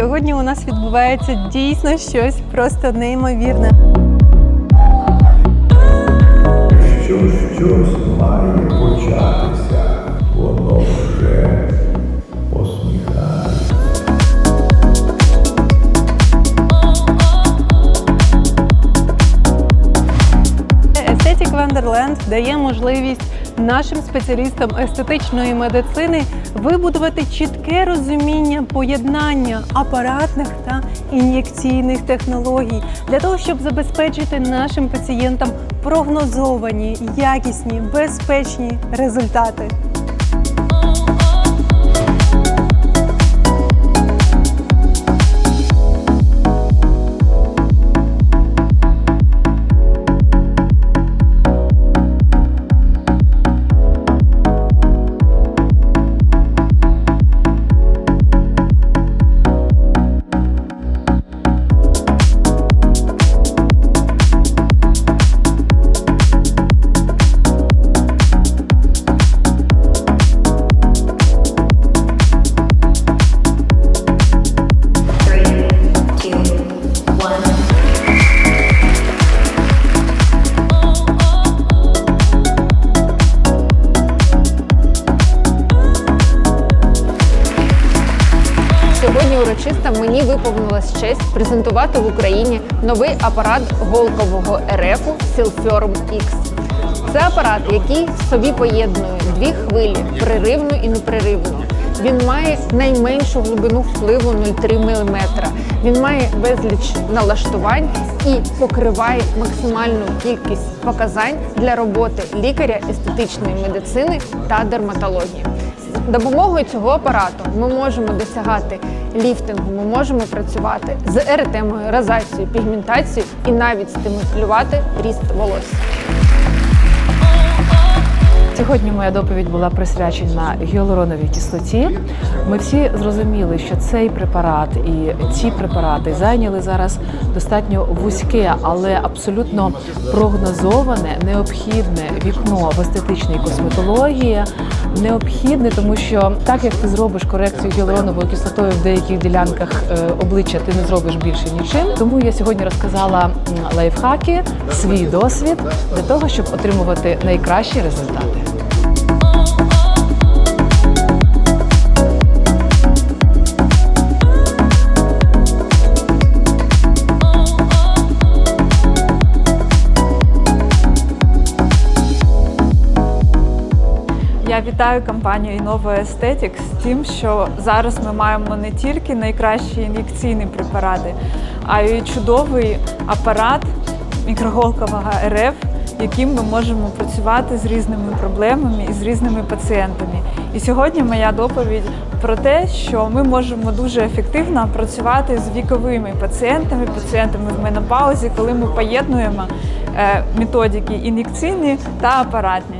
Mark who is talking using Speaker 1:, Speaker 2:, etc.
Speaker 1: Сьогодні у нас відбувається дійсно щось просто неймовірне.
Speaker 2: що щось має початися, воно вже посміхається.
Speaker 1: Естетік Wonderland дає можливість нашим спеціалістам естетичної медицини вибудувати чітке розуміння поєднання апаратних та ін'єкційних технологій для того, щоб забезпечити нашим пацієнтам прогнозовані, якісні, безпечні результати.
Speaker 3: Сьогодні урочисто мені виповнилась честь презентувати в Україні новий апарат голкового РФу Silfirm X. Це апарат, який в собі поєднує дві хвилі приривну і неприривну. Він має найменшу глибину впливу 0,3 мм. Він має безліч налаштувань і покриває максимальну кількість показань для роботи лікаря естетичної медицини та дерматології. Допомогою цього апарату ми можемо досягати ліфтингу, ми можемо працювати з еретемою, розацією, пігментацією і навіть стимулювати ріст волосся.
Speaker 4: Сьогодні моя доповідь була присвячена гіалуроновій кислоті. Ми всі зрозуміли, що цей препарат і ці препарати зайняли зараз достатньо вузьке, але абсолютно прогнозоване, необхідне вікно в естетичній косметології. Необхідне, тому що так як ти зробиш корекцію гіалуроновою кислотою в деяких ділянках е, обличчя, ти не зробиш більше нічим. Тому я сьогодні розказала лайфхаки, свій досвід для того, щоб отримувати найкращі результати.
Speaker 5: Вітаю компанію Innova Aesthetics з тим, що зараз ми маємо не тільки найкращі ін'єкційні препарати, а й чудовий апарат мікроголкового РФ, яким ми можемо працювати з різними проблемами і з різними пацієнтами. І сьогодні моя доповідь про те, що ми можемо дуже ефективно працювати з віковими пацієнтами, пацієнтами в менопаузі, коли ми поєднуємо е, методики ін'єкційні та апаратні.